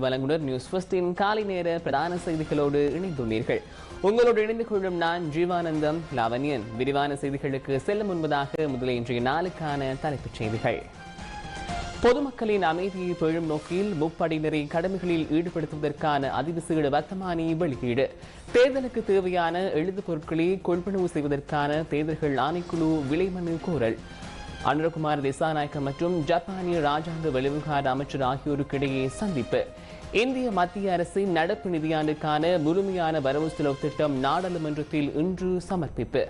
வழங்குனர் news ஃபர்ஸ்டின் காலை நேர பிரதான செய்திகளோடு இணைந்துள்ளீர்கள். உங்களோடு இணைந்து கொள்ளும் நான் ஜீவானந்தம் லாவண்யன். விரிவான செய்திகளுக்கு செல்ல முன்பதாக முதலில் இன்றைய நாளுக்கான தலைப்புச் செய்திகள். பொதுமக்களின் அமைதியை பெழும் நோக்கில் முப்படையினரை கடமைகளில் ஈடுபடுத்துவதற்கான அதிவிசேட வர்த்தமானி வெளியீடு. தேர்தலுக்கு தேவையான எழுது பொருட்களை கொள்வனவு செய்வதற்கான தேர்தல்கள் ஆணைக்குழு விலைமனு கோரல். அனுரகுமார் திசாநாயக்க மற்றும் ஜப்பானிய ராஜாங்க வெளிவிவகார அமைச்சர் ஆகியோருக்கிடையே சந்திப்பு. இந்திய மத்திய அரசின் நடப்பு நிதியாண்டுக்கான முழுமையான வரவு செலவு திட்டம் நாடாளுமன்றத்தில் இன்று சமர்ப்பிப்பு.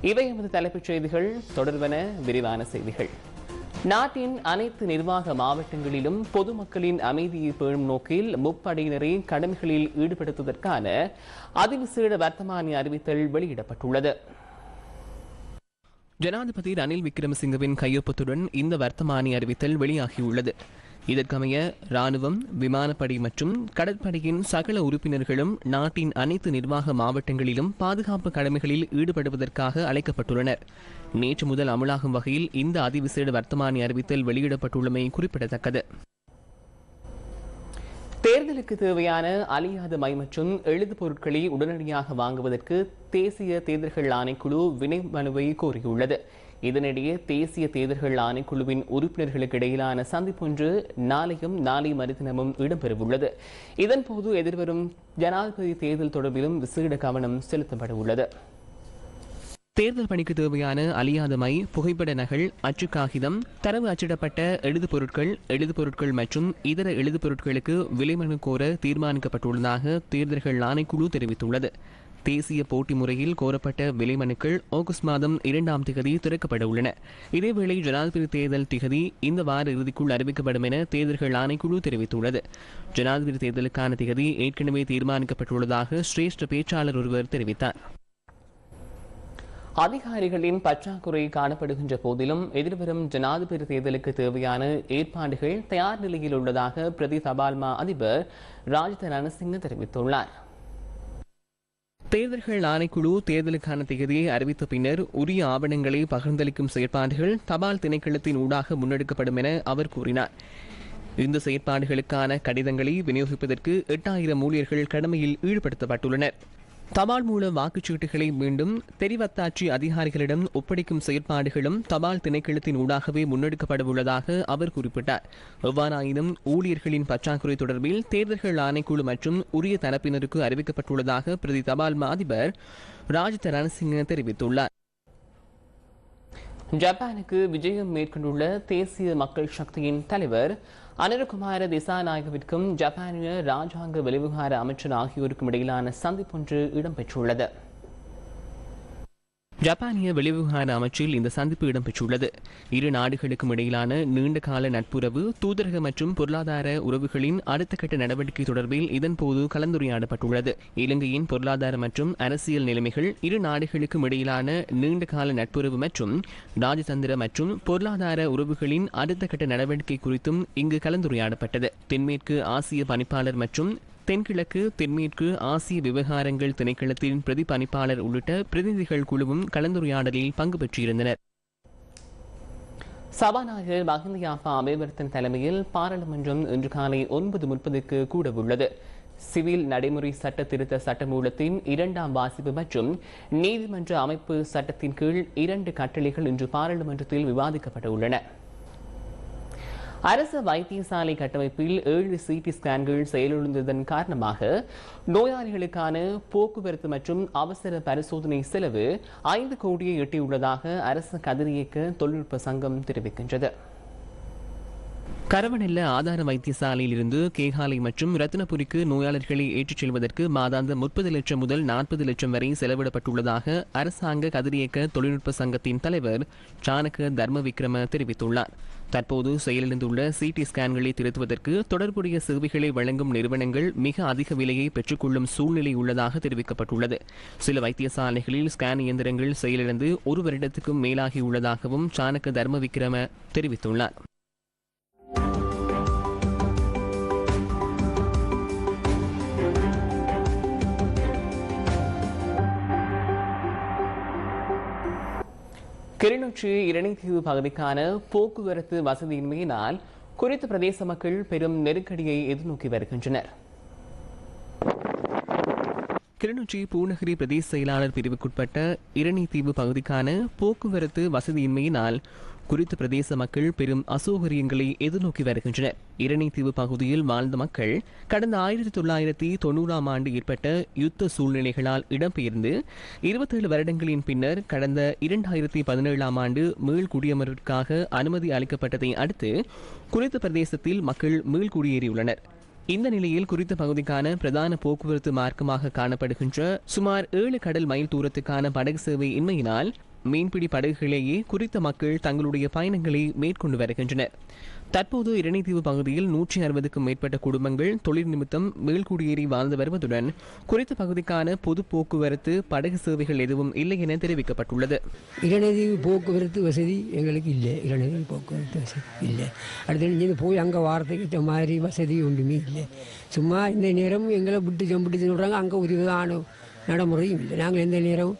இவை எமது தலைப்புச் செய்திகள். தொடர்வன விரிவான செய்திகள். நாட்டின் அனைத்து நிர்வாக மாவட்டங்களிலும் பொதுமக்களின் அமைதியை பேணும் நோக்கில் முப்படையினரை கடமைகளில் ஈடுபடுத்துவதற்கான அதிவிசேட வர்த்தமானி அறிவித்தல் வெளியிடப்பட்டுள்ளது. ஜனாதிபதி ரணில் விக்ரமசிங்கவின் கையொப்பத்துடன் இந்த வர்த்தமானி அறிவித்தல் வெளியாகியுள்ளது. இதற்கமைய ராணுவம் விமானப்படை மற்றும் கடற்படையின் சகல உறுப்பினர்களும் நாட்டின் அனைத்து நிர்வாக மாவட்டங்களிலும் பாதுகாப்பு கடமைகளில் ஈடுபடுவதற்காக அழைக்கப்பட்டுள்ளனர். நேற்று முதல் அமலாகும் வகையில் இந்த அதிவிசேட வர்த்தமானி அறிவித்தல் வெளியிடப்பட்டுள்ளமை குறிப்பிடத்தக்கது. தேர்தலுக்கு தேவையான அழியாத மை மற்றும் எழுது பொருட்களை உடனடியாக வாங்குவதற்கு தேசிய தேர்தல்கள் ஆணைக்குழு வினை மனுவை கோரியுள்ளது. இதனிடையே தேசிய தேர்தல்கள் ஆணைக்குழுவின் உறுப்பினர்களுக்கு இடையிலான சந்திப்பொன்று நாளையும் நாளை மறுதினமும் இடம்பெறவுள்ளது. இதன்போது எதிர்வரும் ஜனாதிபதி தேர்தல் தொடர்பிலும் விசேட கவனம் செலுத்தப்பட உள்ளது தேர்தல் பணிக்கு தேவையான அழியாதமை புகைப்பட நகல் அச்சு காகிதம் தரவு அச்சிடப்பட்ட எழுது பொருட்கள் எழுது பொருட்கள் மற்றும் இதர எழுது பொருட்களுக்கு விலைமனு கோர தீர்மானிக்கப்பட்டுள்ளதாக தேர்தல்கள் ஆணைக்குழு தெரிவித்துள்ளது. தேசிய போட்டி முறையில் கோரப்பட்ட விலைமனுக்கள் ஆகஸ்ட் மாதம் இரண்டாம் திகதி திறக்கப்பட உள்ளன. இதேவேளை ஜனாதிபதி தேர்தல் திகதி இந்த வார இறுதிக்குள் அறிவிக்கப்படும் என தேர்தல்கள் ஆணைக்குழு தெரிவித்துள்ளது. ஜனாதிபதி தேர்தலுக்கான திகதி ஏற்கனவே தீர்மானிக்கப்பட்டுள்ளதாக சிரேஷ்ட பேச்சாளர் ஒருவர் தெரிவித்தார். அதிகாரிகளின் பற்றாக்குறை காணப்படுகின்ற போதிலும் எதிர்வரும் ஜனாதிபதி தேர்தலுக்கு தேவையான ஏற்பாடுகள் தயார் நிலையில் உள்ளதாக பிரதி தபால்மா அதிபர் ராஜித ரணசிங்க தெரிவித்துள்ளார். தேர்தல்கள் ஆணைக்குழு தேர்தலுக்கான தேதியை அறிவித்த பின்னர் உரிய ஆவணங்களை பகிர்ந்தளிக்கும் செயற்பாடுகள் தபால் திணைக்களத்தின் ஊடாக முன்னெடுக்கப்படும் என அவர் கூறினார். இந்த செயற்பாடுகளுக்கான கடிதங்களை விநியோகிப்பதற்கு எட்டாயிரம் ஊழியர்கள் கடமையில் ஈடுபடுத்தப்பட்டுள்ளனர். தபால் மூல வாக்குச்சீட்டுகளை மீண்டும் தெரிவத்தாட்சி அதிகாரிகளிடம் ஒப்படைக்கும் செயற்பாடுகளும் தபால் திணைக்களத்தின் ஊடாகவே முன்னெடுக்கப்பட உள்ளதாக அவர் குறிப்பிட்டார். எவ்வாறாயினும் ஊழியர்களின் பற்றாக்குறை தொடர்பில் தேர்தல்கள் ஆணைக்குழு மற்றும் உரிய தரப்பினருக்கு அறிவிக்கப்பட்டுள்ளதாக பிரதி தபால் அதிபர் ராஜித ரணசிங்க தெரிவித்துள்ளார். ஜப்பானுக்கு விஜயம் மேற்கொண்டுள்ள தேசிய மக்கள் சக்தியின் தலைவர் அனிருகுமார திசாநாயகவிற்கும் ஜப்பானிய ராஜாங்க விளைவுகார அமைச்சர் ஆகியோருக்கும் இடையிலான சந்திப்பொன்று இடம்பெற்றுள்ளது. ஜப்பானிய வெளிவிவகார அமைச்சில் இந்த சந்திப்பு இடம்பெற்றுள்ளது. இரு நாடுகளுக்கும் இடையிலான நீண்ட கால நட்புறவு தூதரக மற்றும் பொருளாதார உறவுகளின் அடுத்த கட்ட நடவடிக்கை தொடர்பில் இதன்போது கலந்துரையாடப்பட்டுள்ளது. இலங்கையின் பொருளாதார மற்றும் அரசியல் நிலைமைகள் இரு நாடுகளுக்கும் இடையிலான நீண்டகால நட்புறவு மற்றும் ராஜதந்திர மற்றும் பொருளாதார உறவுகளின் அடுத்த கட்ட நடவடிக்கை குறித்தும் இங்கு கலந்துரையாடப்பட்டது. தென்மேற்கு ஆசிய பணிப்பாளர் மற்றும் தென்கிழக்கு தென்மேற்கு ஆசிய விவகாரங்கள் திணைக்களத்தின் பிரதிபணிப்பாளர் உள்ளிட்ட பிரதிநிதிகள் குழுவும் கலந்துரையாடலில் பங்கு பெற்றிருந்தனர். சபாநாயகர் மஹிந்த அமைவர்த்தன் அபிவர்த்தன் தலைமையில் பாராளுமன்றம் இன்று காலை ஒன்பது முப்பதுக்கு கூட உள்ளது சிவில் நடைமுறை சட்ட திருத்த சட்டமூலத்தின் இரண்டாம் வாசிப்பு மற்றும் நீதிமன்ற அமைப்பு சட்டத்தின் கீழ் இரண்டு கட்டளைகள் இன்று பாராளுமன்றத்தில் விவாதிக்கப்பட உள்ளன அரசு வைத்தியசாலை கட்டமைப்பில் ஏழு சிடி ஸ்கேன்கள் செயலிழந்ததன் காரணமாக நோயாளிகளுக்கான போக்குவரத்து மற்றும் அவசர பரிசோதனை செலவு ஐந்து கோடியை எட்டியுள்ளதாக அரசு கதிரியக்க தொழில்நுட்ப சங்கம் தெரிவிக்கின்றது. கரவநெல்ல ஆதார வைத்தியசாலையில் இருந்து கேகாலை மற்றும் ரத்னபுரிக்கு நோயாளர்களை ஏற்றிச் செல்வதற்கு மாதாந்த முப்பது லட்சம் முதல் நாற்பது லட்சம் வரை செலவிடப்பட்டுள்ளதாக அரசாங்க கதிரியக்க தொழில்நுட்ப சங்கத்தின் தலைவர் சாணக்க தர்ம விக்ரம தெரிவித்துள்ளார். தற்போது செயலிழந்துள்ள சிடி ஸ்கேன்களை திருத்துவதற்கு தொடர்புடைய சேவைகளை வழங்கும் நிறுவனங்கள் மிக அதிக விலையை பெற்றுக்கொள்ளும் சூழ்நிலை உள்ளதாக தெரிவிக்கப்பட்டுள்ளது. சில வைத்தியசாலைகளில் ஸ்கேன் இயந்திரங்கள் செயலிழந்து ஒரு வருடத்துக்கும் மேலாகியுள்ளதாகவும் சாணக்க தர்ம விக்ரம தெரிவித்துள்ளார். கிளிநொச்சி இரணைத்தீவு பகுதிக்கான போக்குவரத்து வசதியின்மையினால் குறித்த பிரதேச மக்கள் பெரும் நெருக்கடியை எதிர்நோக்கி வருகின்றனர். கிளிநொச்சி பூநகரி பிரதேச செயலாளர் பிரிவுக்குட்பட்ட இரணைத்தீவு பகுதிக்கான போக்குவரத்து வசதியின்மையினால் குறித்த பிரதேச மக்கள் பெரும் அசௌகரியங்களை எதிர்நோக்கி வருகின்றனர். இரணைத்தீவு பகுதியில் வாழ்ந்த மக்கள் கடந்த ஆயிரத்தி தொள்ளாயிரத்தி தொண்ணூறாம் ஆண்டு ஏற்பட்ட யுத்த சூழ்நிலைகளால் இடம்பெயர்ந்து இருபத்தேழு வருடங்களின் பின்னர் கடந்த இரண்டாயிரத்தி பதினேழாம் ஆண்டு மீள் குடியமர்விற்காக அனுமதி அளிக்கப்பட்டதை அடுத்து குறித்த பிரதேசத்தில் மக்கள் மீள் குடியேறியுள்ளனர். இந்த நிலையில் குறித்த பகுதிக்கான பிரதான போக்குவரத்து மார்க்கமாக காணப்படுகின்ற சுமார் ஏழு கடல் மைல் தூரத்துக்கான படகு சேவை இன்மையினால் மீன்பிடி படகுகளிலேயே குறித்த மக்கள் தங்களுடைய பயணங்களை மேற்கொண்டு வருகின்றனர். தற்போது இரணைத்தீவு பகுதியில் நூற்றி அறுபதுக்கும் மேற்பட்ட குடும்பங்கள் தொழில் நிமித்தம் மேல்குடியேறி வாழ்ந்து வருவதுடன் குறித்த பகுதிக்கான பொது போக்குவரத்து படகு சேவைகள் எதுவும் இல்லை என தெரிவிக்கப்பட்டுள்ளது. இரணைதீவு போக்குவரத்து வசதி எங்களுக்கு இல்லை. இரணைதீவு போக்குவரத்து வசதி இல்லை. அடுத்து இங்கேருந்து போய் அங்கே வாரத்துக்கு இந்த மாதிரி வசதி ஒன்றுமே இல்லை. சும்மா இந்த நேரம் எங்களை விட்டு ஜம்பிட்டு சொல்கிறாங்க அங்கே ஒரு விதமான நடைமுறையும் இல்லை. நாங்கள் எந்த நேரம்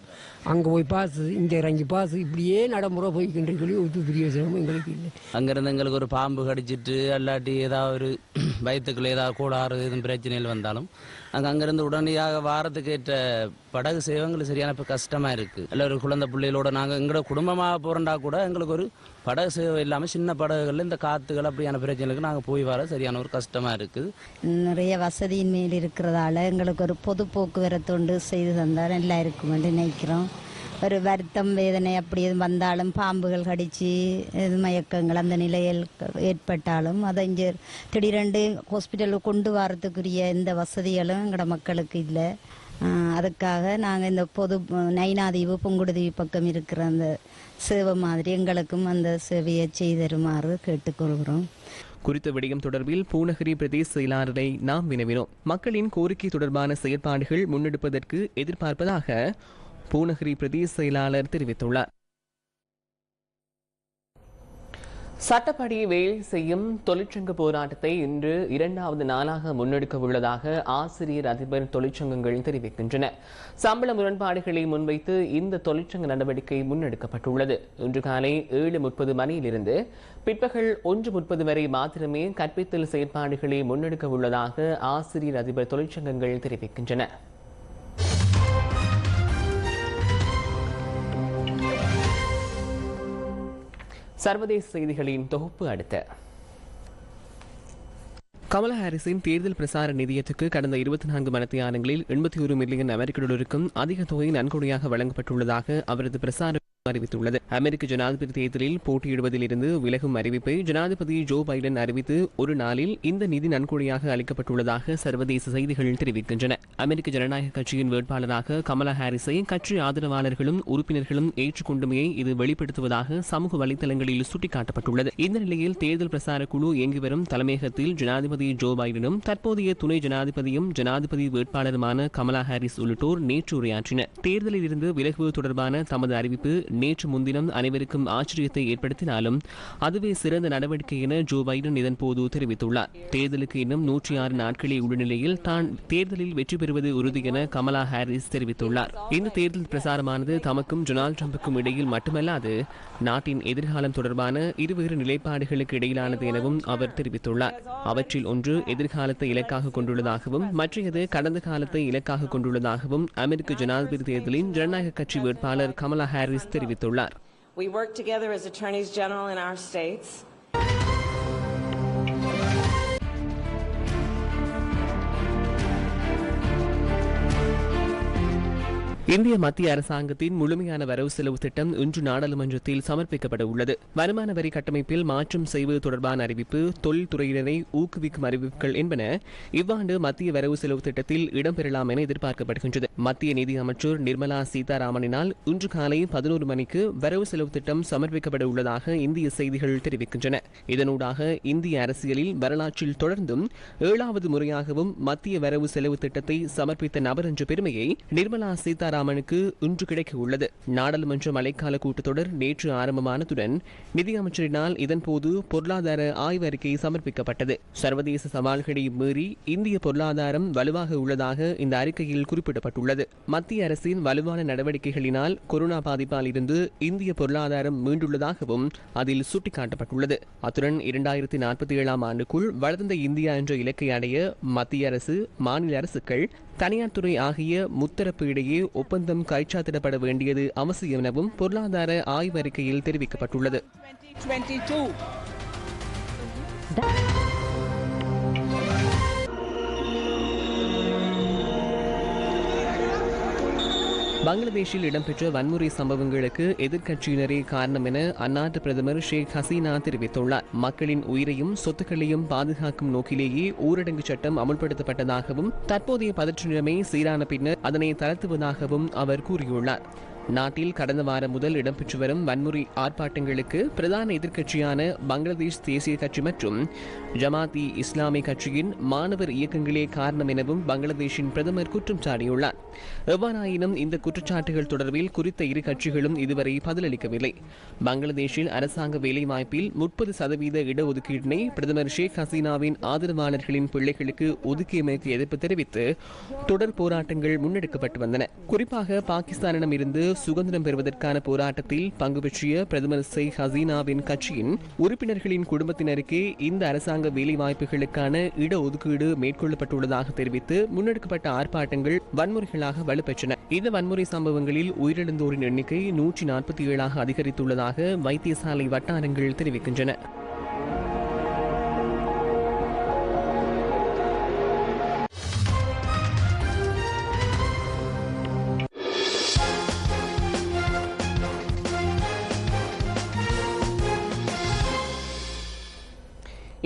அங்கே போய் பாசு இங்கே இறங்கி பாசு இப்படியே நடைமுறை போய்க்கின்ற சொல்லி ஒரு பெரிய சிரமம் எங்களுக்கு இல்லை. அங்கேருந்து எங்களுக்கு ஒரு பாம்பு கடிச்சிட்டு அல்லாட்டி ஏதாவது ஒரு வயிற்றுக்குள்ள ஏதாவது கூடாறு எதுவும் பிரச்சனைகள் வந்தாலும் நாங்கள் அங்கேருந்து உடனடியாக வாரத்துக்கு ஏற்ற படகு சேவை எங்களுக்கு சரியான இப்போ கஷ்டமாக இருக்குது இல்லை ஒரு குழந்தை பிள்ளைகளோட நாங்கள் எங்களோட குடும்பமாக போகிறண்டா கூட எங்களுக்கு ஒரு படகு சேவை இல்லாமல் சின்ன படகுகளில் இந்த காற்றுகள் அப்படியான பிரச்சனைகளுக்கு நாங்கள் போய் வர சரியான ஒரு கஷ்டமாக இருக்குது. நிறைய வசதியின் மேல் இருக்கிறதால எங்களுக்கு ஒரு பொது போக்குவரத்து ஒன்று செய்து தந்தால் நல்லா இருக்கும் என்று நினைக்கிறோம் ஒரு வருத்தம் வேதனை அப்படி எதுவும் வந்தாலும் பாம்புகள் கடித்து இது மயக்கங்கள் அந்த நிலையில் ஏற்பட்டாலும் அதை இங்கே திடீரெண்டு ஹாஸ்பிட்டலுக்கு கொண்டு வரத்துக்குரிய எந்த வசதிகளும் எங்களோட மக்களுக்கு இல்லை. அதுக்காக நாங்கள் இந்த பொது நைனாதீவு பொங்குடுதீவு பக்கம் இருக்கிற அந்த சேவை மாதிரி எங்களுக்கும் அந்த சேவையை செய்தருமாறு கேட்டுக்கொள்கிறோம். குறித்த விடயம் தொடர்பில் பூநகரி பிரதேச செயலாளரை நாம் வினவினோம். மக்களின் கோரிக்கை தொடர்பான செயற்பாடுகள் முன்னெடுப்பதற்கு எதிர்பார்ப்பதாக பூநகரி பிரதேச செயலாளர் தெரிவித்துள்ளார். சட்டப்படி வேலை செய்யும் தொழிற்சங்க போராட்டத்தை இன்று இரண்டாவது நாளாக முன்னெடுக்க உள்ளதாக ஆசிரியர் அதிபர் தொழிற்சங்கங்கள் தெரிவிக்கின்றன. சம்பள முரண்பாடுகளை முன்வைத்து இந்த தொழிற்சங்க நடவடிக்கை முன்னெடுக்கப்பட்டுள்ளது. இன்று காலை ஏழு முப்பது மணியிலிருந்து பிற்பகல் ஒன்று முப்பது வரை மாத்திரமே கற்பித்தல் செயற்பாடுகளை முன்னெடுக்க உள்ளதாக ஆசிரியர் அதிபர் தொழிற்சங்கங்கள் தெரிவிக்கின்றன. சர்வதேச செய்திகளின் தொகுப்பு அடுத்த. கமலா ஹாரிஸின் தேர்தல் பிரசார நிதியத்துக்கு கடந்த இருபத்தி நான்கு மணித்தியாலங்களில் எண்பத்தி ஒரு மில்லியன் அமெரிக்க டாலருக்கும் அதிக தொகை நன்கொடையாக வழங்கப்பட்டுள்ளதாக அவரது பிரசார அறிவித்துள்ளது. அமெரிக்க ஜனாதிபதி தேர்தலில் போட்டியிடுவதில் இருந்து விலகும் அறிவிப்பை ஜனாதிபதி ஜோ பைடன் அறிவித்து ஒரு நாளில் இந்த நிதி நன்கொடையாக அளிக்கப்பட்டுள்ளதாக சர்வதேச செய்திகள் தெரிவிக்கின்றன. அமெரிக்க ஜனநாயக கட்சியின் வேட்பாளராக கமலா ஹாரிஸை கட்சி ஆதரவாளர்களும் உறுப்பினர்களும் ஏற்றுக்கொண்டுமையை இது வெளிப்படுத்துவதாக சமூக வலைதளங்களில் சுட்டிக்காட்டப்பட்டுள்ளது. இந்த நிலையில் தேர்தல் பிரசார குழு இயங்கி வரும் தலைமையகத்தில் ஜனாதிபதி ஜோ பைடனும் தற்போதைய துணை ஜனாதிபதியும் ஜனாதிபதி வேட்பாளருமான கமலா ஹாரிஸ் உள்ளிட்டோர் நேற்று உரையாற்றினர் தேர்தலில் இருந்து விலகுவது தொடர்பான தமது அறிவிப்பு நேற்று முன்தினம் அனைவருக்கும் ஆச்சரியத்தை ஏற்படுத்தினாலும் அதுவே சிறந்த நடவடிக்கை என ஜோ பைடன் இதன்போது தெரிவித்துள்ளார். தேர்தலுக்கு இன்னும் நூற்றி ஆறு நாட்களே உள்ள நிலையில் தான் தேர்தலில் வெற்றி பெறுவது உறுதி என கமலா ஹாரிஸ் தெரிவித்துள்ளார். இந்த தேர்தல் பிரசாரமானது தமக்கும் டொனால்டு ட்ரம்புக்கும் இடையில் மட்டுமல்லாது நாட்டின் எதிர்காலம் தொடர்பான இருவேறு நிலைப்பாடுகளுக்கு இடையிலானது எனவும் அவர் தெரிவித்துள்ளார். அவற்றில் ஒன்று எதிர்காலத்தை இலக்காக கொண்டுள்ளதாகவும் மற்றையது கடந்த காலத்தை இலக்காக கொண்டுள்ளதாகவும் அமெரிக்க ஜனாதிபதி தேர்தலின் ஜனநாயக கட்சி வேட்பாளர் கமலா ஹாரிஸ் தெரிவித்துள்ளார். இந்திய மத்திய அரசாங்கத்தின் முழுமையான வரவு செலவு திட்டம் இன்று நாடாளுமன்றத்தில் சமர்ப்பிக்கப்பட உள்ளது. வருமான வரி கட்டமைப்பில் மாற்றம் செய்வது தொடர்பான அறிவிப்பு தொழில்துறையினரை ஊக்குவிக்கும் அறிவிப்புகள் என்பன இவ்வாண்டு மத்திய வரவு செலவு திட்டத்தில் இடம்பெறலாம் என எதிர்பார்க்கப்படுகின்றது. மத்திய நிதி அமைச்சர் நிர்மலா சீதாராமனினால் இன்று காலை பதினோரு மணிக்கு வரவு செலவு திட்டம் சமர்ப்பிக்கப்பட உள்ளதாக இந்திய செய்திகள் தெரிவிக்கின்றன. இதனூடாக இந்திய அரசியலில் வரலாற்றில் தொடர்ந்தும் ஏழாவது முறையாகவும் மத்திய வரவு செலவு திட்டத்தை சமர்ப்பித்த நபர் என்ற பெருமையை நிர்மலா சீதாராமன் சீதாராமனுக்கு இன்று கிடைக்க உள்ளது நாடாளுமன்ற மழைக்கால கூட்டத்தொடர் நேற்று ஆரம்பமானதுடன் நிதியமைச்சரினால் இதன்போது பொருளாதார ஆய்வறிக்கை சமர்ப்பிக்கப்பட்டது. சர்வதேச சவால்களை மீறி இந்திய பொருளாதாரம் வலுவாக உள்ளதாக இந்த அறிக்கையில் குறிப்பிடப்பட்டுள்ளது. மத்திய அரசின் வலுவான நடவடிக்கைகளினால் கொரோனா பாதிப்பால் இருந்து இந்திய பொருளாதாரம் மீண்டுள்ளதாகவும் அதில் சுட்டிக்காட்டப்பட்டுள்ளது. அத்துடன் இரண்டாயிரத்தி நாற்பத்தி ஏழாம் ஆண்டுக்குள் வளர்ந்த இந்தியா என்ற இலக்கை அடைய மத்திய அரசு மாநில அரசுகள் தனியார் துறை ஆகிய முத்தரப்பு இடையே ஒப்பந்தம் கைச்சாத்திடப்பட வேண்டியது அவசியம் எனவும் பொருளாதார ஆய்வறிக்கையில் தெரிவிக்கப்பட்டுள்ளது. பங்களாதேஷில் இடம்பெற்ற வன்முறை சம்பவங்களுக்கு எதிர்க்கட்சியினரே காரணம் என அந்நாட்டு பிரதமர் ஷேக் ஹசீனா தெரிவித்துள்ளார். மக்களின் உயிரையும் சொத்துக்களையும் பாதுகாக்கும் நோக்கிலேயே ஊரடங்கு சட்டம் அமுல்படுத்தப்பட்டதாகவும் தற்போதைய பதற்ற நிலைமை சீரான பின்னர் அதனை தளர்த்துவதாகவும் அவர் கூறியுள்ளார். நாட்டில் கடந்த வாரம் முதல் இடம்பெற்று வரும் வன்முறை ஆர்ப்பாட்டங்களுக்கு பிரதான எதிர்க்கட்சியான பங்களாதேஷ் தேசிய கட்சி மற்றும் ஜமாத்தி இஸ்லாமிய கட்சியின் மாணவர் இயக்கங்களே காரணம் எனவும் பங்களாதேஷின் பிரதமர் குற்றம் சாட்டியுள்ளார். எவ்வாறாயினும் இந்த குற்றச்சாட்டுகள் தொடர்பில் குறித்த இரு கட்சிகளும் இதுவரை பதிலளிக்கவில்லை. பங்களாதேஷில் அரசாங்க வேலைவாய்ப்பில் முப்பது சதவீத இடஒதுக்கீட்டினை பிரதமர் ஷேக் ஹசீனாவின் ஆதரவாளர்களின் பிள்ளைகளுக்கு ஒதுக்கியமைக்கு எதிர்ப்பு தெரிவித்து தொடர் போராட்டங்கள் முன்னெடுக்கப்பட்டு வந்தன. குறிப்பாக பாகிஸ்தானிடம் இருந்து சுதந்திரம் பெறுவதற்கான போராட்டத்தில் பங்கு பெற்றிய பிரதமர் ஷேக் ஹசீனாவின் கட்சியின் உறுப்பினர்களின் குடும்பத்தினருக்கே இந்த அரசாங்க வேலைவாய்ப்புகளுக்கான இடஒதுக்கீடு மேற்கொள்ளப்பட்டுள்ளதாக தெரிவித்து முன்னெடுக்கப்பட்ட ஆர்ப்பாட்டங்கள் வன்முறைகளாக வலுப்பெற்றன. இந்த வன்முறை சம்பவங்களில் உயிரிழந்தோரின் எண்ணிக்கை நூற்றி நாற்பத்தி ஏழாக அதிகரித்துள்ளதாக வைத்தியசாலை வட்டாரங்கள் தெரிவிக்கின்றன.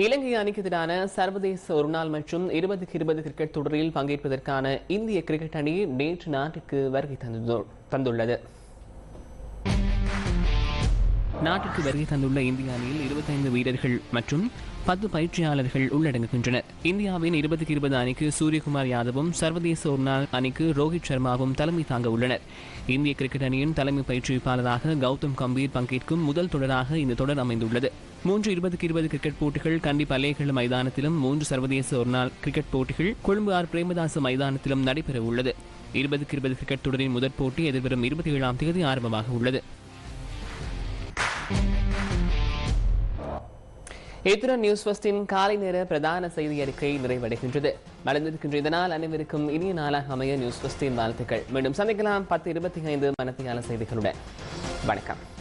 இலங்கை அணிக்கு எதிரான சர்வதேச ஒருநாள் மற்றும் இருபதுக்கு இருபது கிரிக்கெட் தொடரில் பங்கேற்பதற்கான இந்திய கிரிக்கெட் அணி நேற்று நாட்டுக்கு வருகை தந்து- தந்துள்ளது. நாட்டிற்கு வருகை தந்துள்ள இந்திய அணியில் 25 வீரர்கள் மற்றும் பத்து பயிற்சியாளர்கள் உள்ளடங்குகின்றனர். இந்தியாவின் இருபதுக்கு இருபது அணிக்கு சூரியகுமார் யாதவும் சர்வதேச ஒருநாள் அணிக்கு ரோஹித் சர்மாவும் தலைமை தாங்க உள்ளனர். இந்திய கிரிக்கெட் அணியின் தலைமை பயிற்றுவிப்பாளராக கௌதம் கம்பீர் பங்கேற்கும் முதல் தொடராக இந்த தொடர் அமைந்துள்ளது. மூன்று இருபதுக்கு இருபது கிரிக்கெட் போட்டிகள் கண்டி பல்லேகல மைதானத்திலும் மூன்று சர்வதேச ஒருநாள் கிரிக்கெட் போட்டிகள் கொழும்பு ஆர் பிரேமதாச மைதானத்திலும் நடைபெற உள்ளது இருபதுக்கு இருபது கிரிக்கெட் தொடரின் முதற் போட்டி எதிர்வரும் இருபத்தி ஏழாம் தேதி ஆரம்பமாக உள்ளது. இத்துடன் நியூஸ் ஃபஸ்டின் காலை நேர பிரதான செய்தி அறிக்கை நிறைவடைகின்றது. மறந்திருக்கின்ற இதனால் அனைவருக்கும் இனிய நாளாக அமைய நியூஸ் ஃபஸ்டின் வாழ்த்துக்கள். மீண்டும் சந்திக்கலாம். பத்து இருபத்தி ஐந்து மனத்தியான செய்திகளுடன். வணக்கம்.